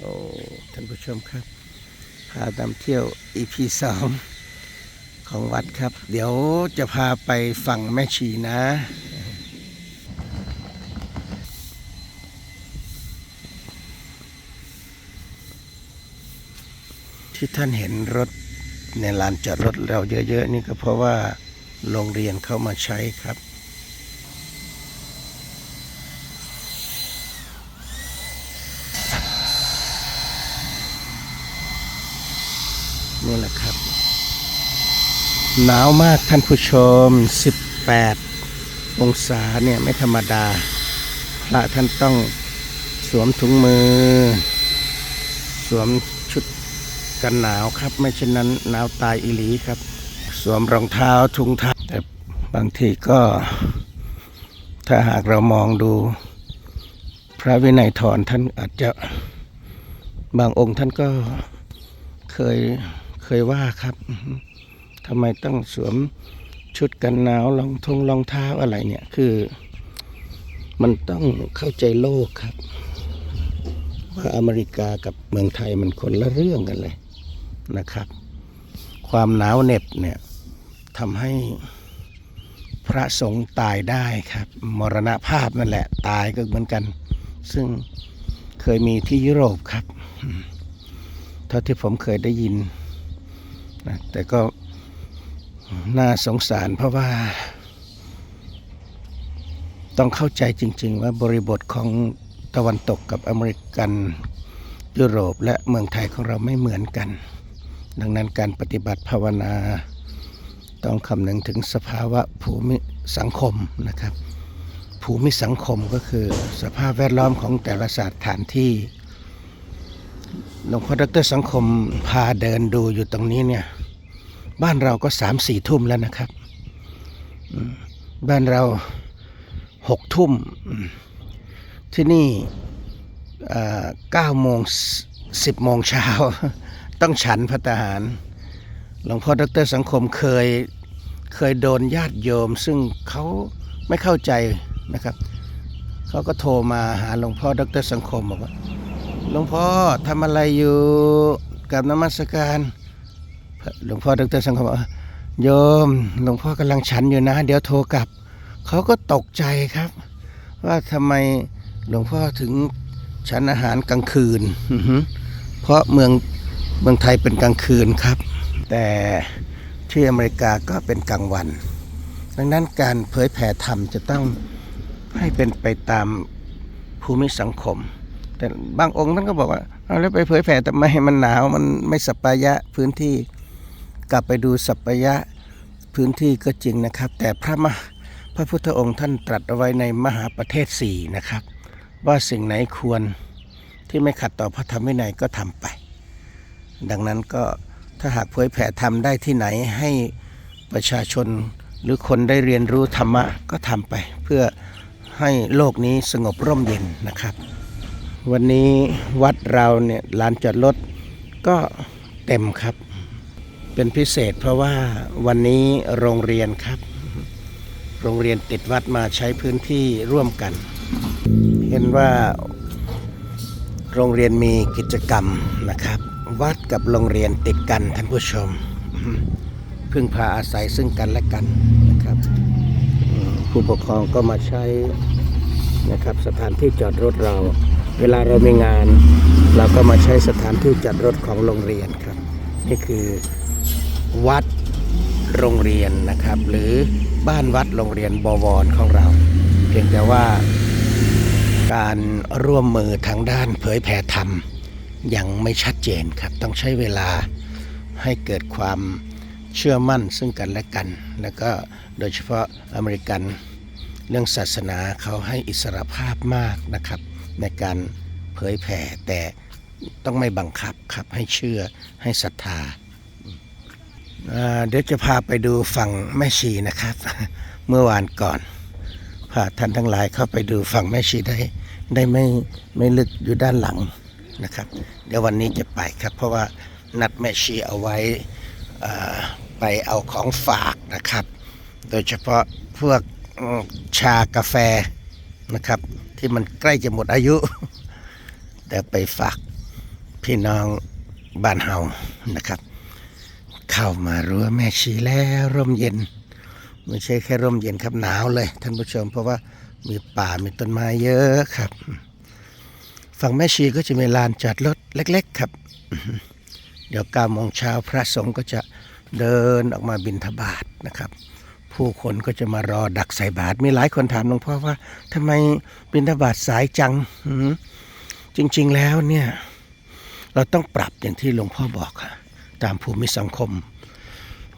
โอ้ท่านผู้ชมครับพาตามเที่ยว EP สองของวัดครับ เดี๋ยวจะพาไปฝั่งแม่ชีนะ ที่ท่านเห็นรถในลานจอดรถเราเยอะ ๆ นี่ก็เพราะว่าโรงเรียนเข้ามาใช้ครับ นี่แหละครับ หนาวมากท่านผู้ชม 18 องศาเนี่ยไม่ธรรมดา พระท่านต้องสวมถุงมือ สวมชุดกันหนาวครับ ไม่เช่นนั้นหนาวตายอีหลีครับ สวมรองเท้าถุงเท้าแต่บางทีก็ ถ้าหากเรามองดู พระวินัยทรท่านอาจจะบางองค์ท่านก็เคย เคยว่าครับทำไมต้องสวมชุดกันหนาวรองทงรองเท้าอะไรเนี่ยคือ มันต้องเข้าใจโลกครับ ว่าอเมริกากับเมืองไทยมันคนละเรื่องกันเลยนะครับ ความหนาวเหน็บเนี่ยทำให้พระสงฆ์ตายได้ครับ มรณภาพนั่นแหละ ตายก็เหมือนกัน ซึ่งเคยมีที่ยุโรปครับ เท่าที่ผมเคยได้ยิน นะแต่ก็น่าสงสารเพราะว่า ต้องเข้าใจจริง ๆ ว่าบริบทของตะวันตกกับอเมริกันยุโรปและเมืองไทยของเราไม่เหมือนกัน ดังนั้นการปฏิบัติภาวนาต้องคำนึงถึงสภาวะภูมิสังคมนะครับ ภูมิสังคมก็คือสภาพแวดล้อมของแต่ละสถานที่ หลวงพ่อดรสังคมพาเดินดูอยู่ตรงนี้เนี่ย บ้านเราก็สามสี่ทุ่มแล้วนะครับ บ้านเราหกทุ่มอืมที่นี่เก้าโมงสิบโมงเช้า ต้องฉันพระทหาร หลวงพ่อดรสังคมเคยเคยโดนญาติโยม ซึ่งเขาไม่เข้าใจนะครับ เขาก็โทรมาหาหลวงพ่อดรสังคมบอกว่า หลวงพ่อทำอะไรอยู่กับนมัสการหลวงพ่อดรสังคมบอกว่าโยม หลวงพ่อกำลังฉันอยู่นะ เดี๋ยวโทรกลับ เขาก็ตกใจครับ ว่าทำไมหลวงพ่อถึงฉันอาหารกลางคืน เพราะเมืองเมืองไทยเป็นกลางคืนครับ แต่ที่อเมริกาก็เป็นกลางวัน ดังนั้นการเผยแผ่ธรรมจะต้องให้เป็นไปตามภูมิสังคม แต่บางองค์ท่านก็บอกว่าเอาแล้วไปเผยแผ่ทำไมมันหนาวมันไม่สัปปายะพื้นที่กลับไปดูสัปปายะพื้นที่ก็จริงนะครับ แต่พระมหาพระพุทธองค์ท่านตรัสเอาไว้ในมหาประเทศสี่นะครับ ว่าสิ่งไหนควรที่ไม่ขัดต่อพระธรรมวินัยก็ทำไป ดังนั้นก็ถ้าหากเผยแผ่ธรรมได้ที่ไหนให้ประชาชนหรือคนได้เรียนรู้ธรรมะก็ทำไป เพื่อให้โลกนี้สงบร่มเย็นนะครับ วันนี้วัดเราเนี่ยลานจอดรถก็เต็มครับ เป็นพิเศษเพราะว่าวันนี้โรงเรียนครับ โรงเรียนติดวัดมาใช้พื้นที่ร่วมกัน เห็นว่าโรงเรียนมีกิจกรรมนะครับ วัดกับโรงเรียนติดกันท่านผู้ชม พึ่งพาอาศัยซึ่งกันและกันนะครับ ผู้ปกครองก็มาใช้นะครับสถานที่จอดรถเรา เวลาเรามีงาน เราก็มาใช้สถานที่จอดรถของโรงเรียนครับ นี่คือวัดโรงเรียนนะครับ หรือบ้านวัดโรงเรียนบวรของเรา เพียงแต่ว่าการร่วมมือทางด้านเผยแผ่ธรรมยังไม่ชัดเจนครับ ต้องใช้เวลาให้เกิดความเชื่อมั่นซึ่งกันและกัน แล้วก็โดยเฉพาะอเมริกันเรื่องศาสนาเขาให้อิสรภาพมากนะครับ ในการเผยแผ่แต่ต้องไม่บังคับครับให้เชื่อให้ศรัทธาเดี๋ยวจะพาไปดูฝั่งแม่ชีนะครับ เมื่อวานก่อนพาท่านทั้งหลายเข้าไปดูฝั่งแม่ชีได้ได้ไม่ไม่ลึกอยู่ด้านหลังนะครับ เดี๋ยววันนี้จะไปครับ เพราะว่านัดแม่ชีเอาไว้อ่าไปเอาของฝากนะครับ โดยเฉพาะพวกอืมชากาแฟ นะครับ ที่มันใกล้จะหมดอายุเดี๋ยวไปฝากพี่น้องบ้านเฮานะครับ เข้ามารั้วแม่ชีแล้วร่มเย็น ไม่ใช่แค่ร่มเย็นครับหนาวเลยท่านผู้ชม เพราะว่ามีป่ามีต้นไม้เยอะครับ ฝั่งแม่ชีก็จะมีลานจอดรถเล็ก ๆ ครับ เดี๋ยวเก้าโมงเช้าพระสงฆ์ก็จะเดินออกมาบิณฑบาตนะครับ ผู้คนก็จะมารอดักใส่บาตรมีหลายคนถามหลวงพ่อว่าทำไมบิณฑบาตสายจังจริง ๆแล้วเนี่ย เราต้องปรับอย่างที่หลวงพ่อบอกค่ะตามภูมิสังคม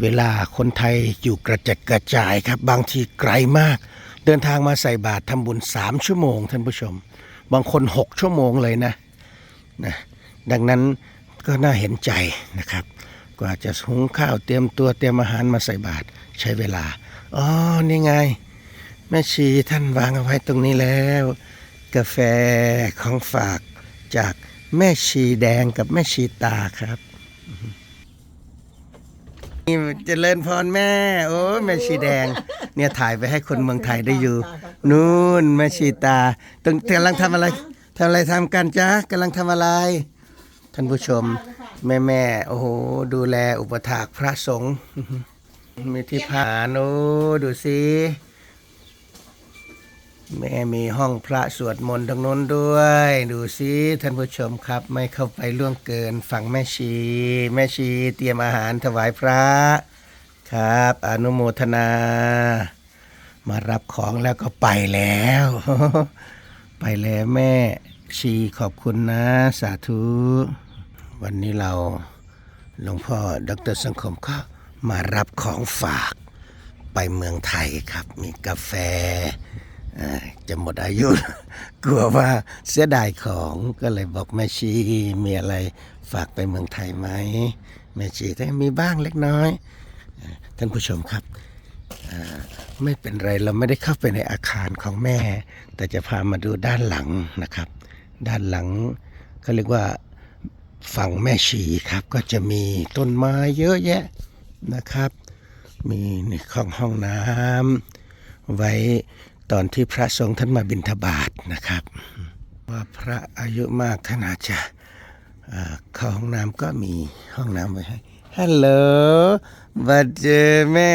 เวลาคนไทยอยู่กระจัดกระจายครับ บางทีไกลมาก เดินทางมาใส่บาตรทำบุญสามชั่วโมงท่านผู้ชม บางคนหกชั่วโมงเลยนะนะดังนั้นก็น่าเห็นใจนะครับ กว่าจะหุงข้าวเตรียมตัวเตรียมอาหารมาใส่บาตรใช้เวลา อ๋อ นี่ไง แม่ชีท่านวางเอาไว้ตรงนี้แล้ว กาแฟของฝากจากแม่ชีแดงกับแม่ชีตาครับนี่เจริญพรแม่ โอ้แม่ชีแดง เนี่ยถ่ายไปให้คนเมืองไทยได้อยู่ นู่นแม่ชีตาตรงกำลังทำอะไรทำอะไรทำกันจ๊ะกำลังทำอะไร ท่านผู้ชม แม่แม่โอ้โหดูแลอุปถากพระสงฆ์มีที่ผ่านโอ้ดูสิแม่มีห้องพระสวดมนต์ตรงนู้นด้วย ดูสิท่านผู้ชมครับ ไม่เข้าไปล่วงเกินฝั่งแม่ชี แม่ชีเตรียมอาหารถวายพระครับ อนุโมทนา มารับของแล้วก็ไปแล้ว ไปแล้วแม่ชีขอบคุณนะ สาธุ วันนี้เราหลวงพ่อดรสังคมก็มารับของฝากไปเมืองไทยครับ มีกาแฟจะหมดอายุ กลัวว่าเสียดายของก็เลยบอกแม่ชีมีอะไรฝากไปเมืองไทยไหมแม่ชีก็มีบ้างเล็กน้อย ท่านผู้ชมครับไม่เป็นไรเราไม่ได้เข้าไปในอาคารของแม่ แต่จะพามาดูด้านหลังนะครับ ด้านหลังเขาเรียกว่า ฝั่งแม่ชีครับก็จะมีต้นไม้เยอะแยะนะครับ มีในห้องห้องน้ำไว้ตอนที่พระสงฆ์ท่านมาบิณฑบาตนะครับ ว่าพระอายุมากท่านอาจจะเอ่อเข้าห้องน้ำก็มีห้องน้ำไว้ให้ฮัลโหลบัดเจอแม่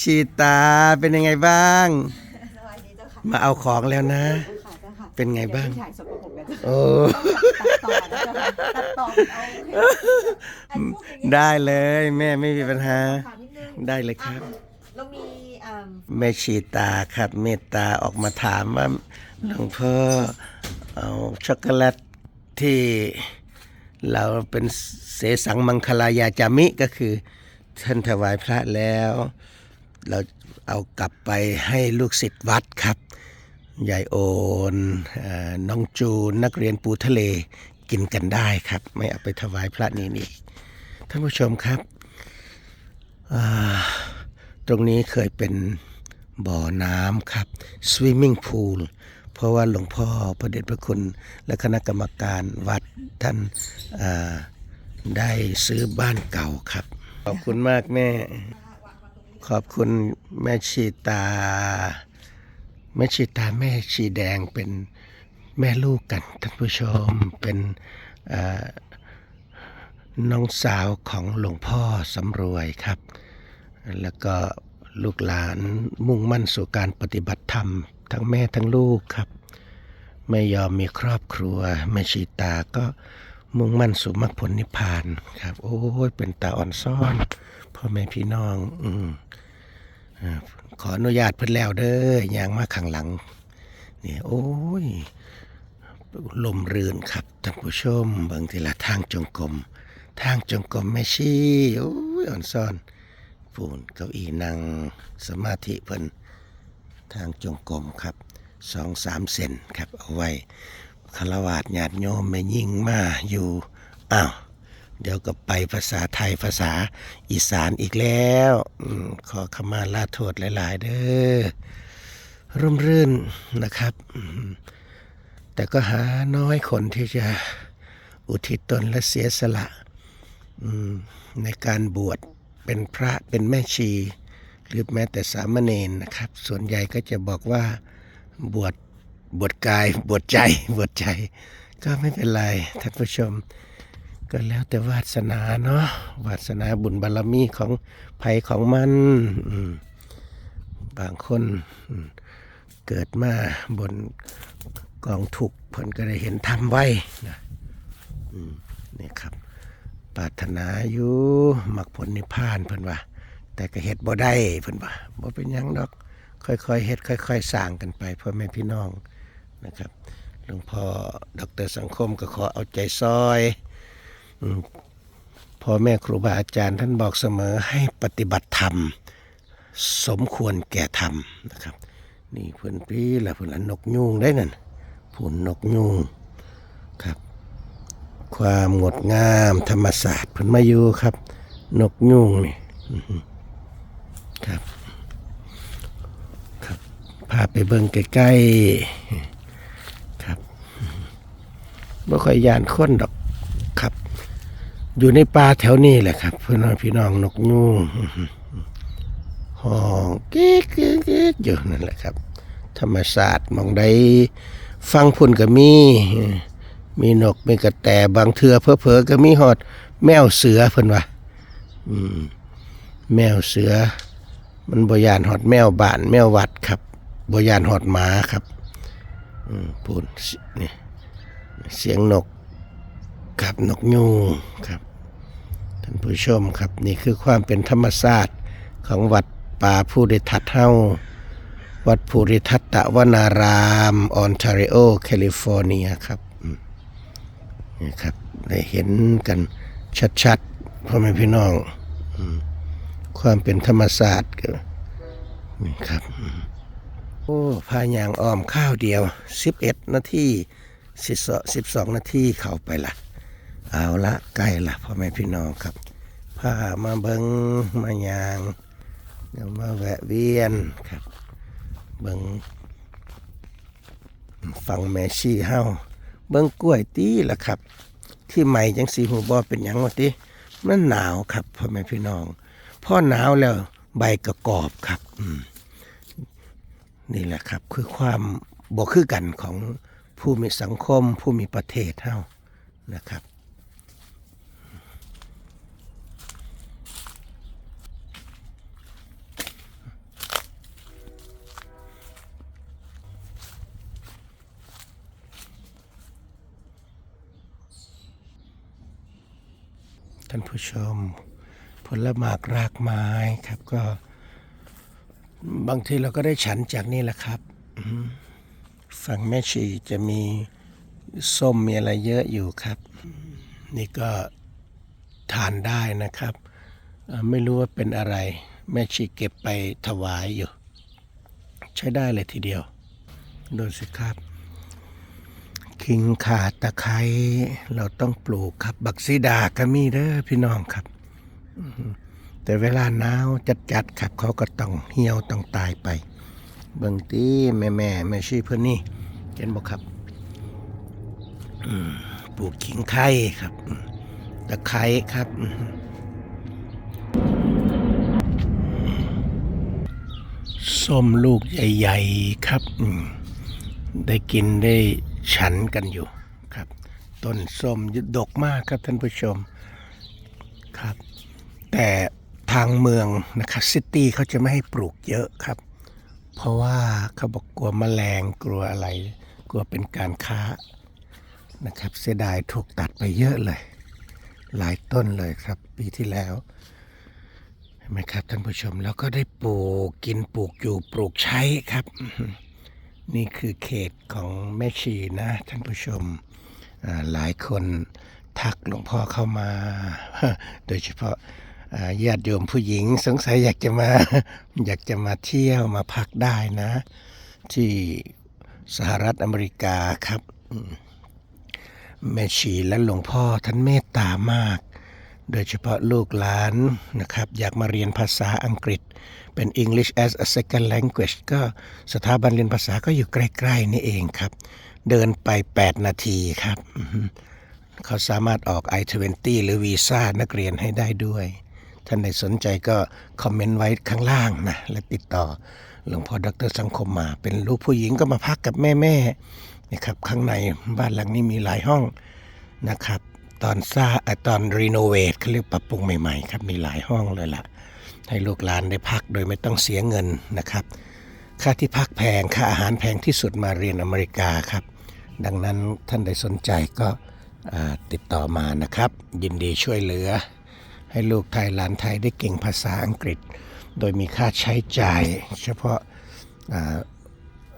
ชีตาเป็นยังไงบ้างสวัสดีเจ้าค่ะมาเอาของแล้วนะค่ะเจ้าค่ะเป็นไงบ้างเดี๋ยวพี่ถ่ายสกปรกแล้วเจ้าค่ะโอ้ ตัดต่อนะเจ้าค่ะตัดต่อเอาอันพวกอย่างนี้ได้เลยแม่ไม่มีปัญหาถามนิดนึงได้เลยครับ อะเรามีอ่าแม่ชีตาครับเมตตาออกมาถามว่าหลวงพ่อเอาช็อกโกแลตที่เราเป็นเสสังมังคลายาจามิก็คือท่านถวายพระแล้ว เราเอากลับไปให้ลูกศิษย์วัดครับ ยายโอนเอ่อน้องจูนนักเรียนปูทะเล กินกันได้ครับ ไม่เอาไปถวายพระนี่นี่ท่านผู้ชมครับตรงนี้เคยเป็นบ่อน้ำครับ swimming pool เพราะว่าหลวงพ่อพระเดชพระคุณและคณะกรรมการวัดท่านาได้ซื้อบ้านเก่าครับ ขอบคุณมากแม่ ขอบคุณแม่ชีตา แม่ชีตาแม่ชีแดงเป็น แม่ลูกกันท่านผู้ชมเป็นน้องสาวของหลวงพ่อสำรวยครับ แล้วก็ลูกหลานมุ่งมั่นสู่การปฏิบัติธรรม ทั้งแม่ทั้งลูกครับ ไม่ยอมมีครอบครัว แม่ชีตาก็มุ่งมั่นสู่มรรคผลนิพพานครับ โอ้ยเป็นตาอ่อนซ่อนพ่อแม่พี่น้องอืมขออนุญาตเพิ่นแล้วเด้อย่างมาข้างหลังนี่โอ้ย ลมรื่นครับท่านผู้ชมบางทีละทางจงกรมทางจงกรมแม่ชีโอ้ยอ่อนซ่อนปูนเก้าอี้นั่งสมาธิเพิ่นทางจงกรมครับสองสามเซนครับเอาไว้คารวาสญาติโยมไม่ยิ่งมาอยู่อ้าวเดี๋ยวก็ไปภาษาไทยภาษาอีสานอีกแล้วอขอขมาลาโทษหลาย ๆ เด้อร่มรื่นนะครับ แต่ก็หาน้อยคนที่จะอุทิศตนและเสียสละในการบวชเป็นพระเป็นแม่ชี หรือแม้แต่สามเณรนะครับ ส่วนใหญ่ก็จะบอกว่าบวชบวชกายบวชใจบวชใจ ก็ไม่เป็นไรท่านผู้ชม ก็แล้วแต่วาสนาเนาะวาสนาบุญบารมีของภัยของมันบางคนเกิดมาบน กองทุกข์เพิ่นก็ได้เห็นทำไว้นะนี่ครับปรารถนาอยู่มักผลนิพพานเพิ่นว่า แต่ก็เฮ็ดบ่ได้เพิ่นว่าบ่เป็นหยังดอก ค่อยๆเฮ็ดค่อย ๆสร้างกันไปพ่อแม่พี่น้องนะครับหลวงพ่อดรสังคมก็ขอเอาใจซอยอพ่อแม่ครูบาอาจารย์ท่านบอกเสมอให้ปฏิบัติธรรม สมควรแก่ธรรมนะครับ นี่เพิ่นปีละเพิ่นละนกยูงได้นั่น ผุนนกยูงครับ ความงดงามธรรมศาสตร์เพิ่นมาอยู่ครับ นกยูงนี่ครับครับพาไปเบิ่งใกล้ๆครับบ่ค่อยยานคนดอกครับ อยู่ในป่าแถวนี้แหละครับเพื่อนว่าพี่น้องนกยูงห้องเก๊กเก๊กเก๊กอยู่นั่นแหละครับ ธรรมศาสตร์มองใดฟังพุ่นก็มี มีนกมีกระแตบางเทือเพอเพอก็มีหอด แมวเสือเพิ่นว่าแมวเสือ มันบยานหอดแมวบ้าน แมววัดครับบยานหอดหมาครับพูดสินี่เสียงนกครับนกยูงครับท่านผู้ชมครับนี่คือความเป็นธรรมศาสตร์ของวัดป่าผู้ริทัตเฮา วัดภูริทัตตะวนารามออนทาริโอแคลิฟอร์เนียครับนี่ครับ ได้เห็นกันชัดๆพ่อแม่พี่น้องความเป็นธรรมศาสตร์ก็นี่ครับโอ้พายางอ้อมข้าวเดียว 11 นาที12 นาทีเข้าไปละเอาละใกล้ละพ่อแม่พี่น้องครับพามาเบิงมายางเดี๋ยวมาแวะเวียนครับ เบิงฟังแม่ชีเฮาเบิงกล้วยตีละครับ ที่ใหม่จังสีหูบอเป็นหยังวะติมันหนาวครับพ่อแม่พี่น้องพ่อหนาวแล้วใบกระกอบครับอืมนี่แหละครับ คือความบ่คือกันของผู้มีสังคม ผู้มีประเทศเฮานะครับ ท่านผู้ชม ผลหมากรากไม้ครับ ก็ บางทีเราก็ได้ฉันจากนี่แหละครับฝั่งแม่ชีจะมีส้มมีอะไรเยอะอยู่ครับ นี่ก็ทานได้นะครับ ไม่รู้ว่าเป็นอะไร แม่ชีเก็บไปถวายอยู่ ใช้ได้เลยทีเดียว ดูสิครับ ขิงขาตะไคร้เราต้องปลูกครับ บักซีดาก็มีเด้อพี่น้องครับ แต่เวลาหนาวจัดๆครับ เขาก็ต้องเหี่ยวต้องตายไป เบิ่งตีแม่แม่แม่ชีเพื่อนนี่เห็นบอกครับปลูกขิงไข่ครับตะไคร้ครับส้มลูกใหญ่ ๆ ครับ ได้กินได้ ฉันกันอยู่ครับ ต้นส้มดกมากครับท่านผู้ชมครับ แต่ทางเมืองนะครับซิตี้เขาจะไม่ให้ปลูกเยอะครับ เพราะว่าเขาบอกกลัวแมลงกลัวอะไร กลัวเป็นการค้านะครับ เสียดายถูกตัดไปเยอะเลย หลายต้นเลยครับ ปีที่แล้วเห็นไหมครับท่านผู้ชมแล้วก็ได้ปลูกกินปลูกอยู่ปลูกใช้ครับ นี่คือเขตของแม่ชีนะท่านผู้ชมหลายคนทักหลวงพ่อเข้ามา โดยเฉพาะญาติโยมผู้หญิงสงสัยอยากจะมา อยากจะมาเที่ยวมาพักได้นะ ที่สหรัฐอเมริกาครับแม่ชีและหลวงพ่อท่านเมตตามาก โดยเฉพาะลูกหลานนะครับ อยากมาเรียนภาษาอังกฤษ เป็น English as a second language ก็สถาบันเรียนภาษาก็อยู่ใกล้ๆนี่เองครับ เดินไป 8 นาทีครับ เขาสามารถออก I-20 หรือวีซ่านักเรียนให้ได้ด้วย ท่านใดสนใจก็คอมเมนต์ไว้ข้างล่างนะ และติดต่อหลวงพ่อดรสังคมมา เป็นลูกผู้หญิงก็มาพักกับแม่ๆนะครับข้างในบ้านหลังนี้มีหลายห้องนะครับ ตอนสร้างตอนรีโนเวทเขาเรียกปรับปรุงใหม่ๆครับมีหลายห้องเลยล่ะ ให้ลูกหลานได้พักโดยไม่ต้องเสียเงินนะครับ ค่าที่พักแพงค่าอาหารแพงที่สุดมาเรียนอเมริกาครับ ดังนั้นท่านใดสนใจก็ติดต่อมานะครับ ยินดีช่วยเหลือ ให้ลูกไทยหลานไทยได้เก่งภาษาอังกฤษ โดยมีค่าใช้จ่าย เฉพาะ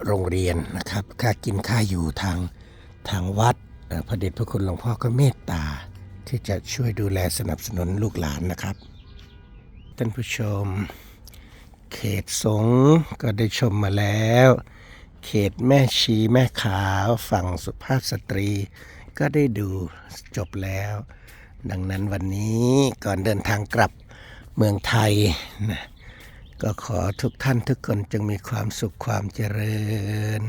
โรงเรียนนะครับ ค่ากินค่าอยู่ทางทางวัด พระเดชพระคุณหลวงพ่อก็เมตตา ที่จะช่วยดูแลสนับสนุนลูกหลานนะครับ ท่านผู้ชม เขตสงฆ์ก็ได้ชมมาแล้ว เขตแม่ชีแม่ขาวฝั่งสุภาพสตรี ก็ได้ดูจบแล้ว ดังนั้นวันนี้ก่อนเดินทางกลับเมืองไทยนะก็ขอทุกท่านทุกคนจงมีความสุขความเจริญ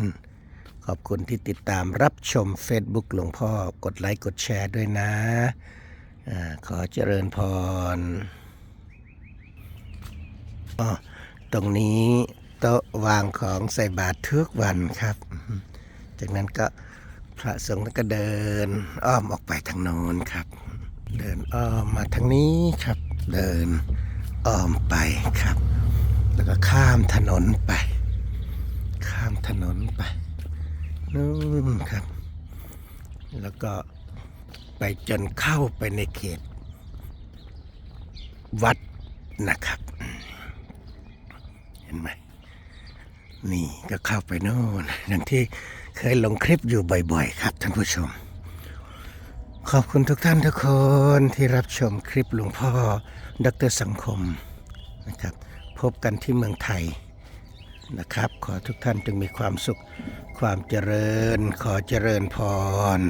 ขอบคุณที่ติดตามรับชม Facebook หลวงพ่อกดไลค์กดแชร์ด้วยนะอาขอเจริญพรอ๋อตรงนี้โต๊ะวางของใส่บาตรทุกวันครับ จากนั้นก็พระสงฆ์ก็เดิน อ้อมออกไปทางโน้นครับ เดินอ้อมมาทางนี้ครับ เดินอ้อมไปครับ แล้วก็ข้ามถนนไป ข้ามถนนไป นู่นครับ แล้วก็ไปจนเข้าไปในเขต วัดนะครับ เห็นไหมนี่ก็เข้าไปโน่นอย่างที่เคยลงคลิปอยู่บ่อย ๆ ครับท่านผู้ชม ขอบคุณทุกท่านทุกคนที่รับชมคลิปหลวงพ่อดรสังคมนะครับ พบกันที่เมืองไทย นะครับ ขอทุกท่านจงมีความสุข ความเจริญ ขอเจริญพร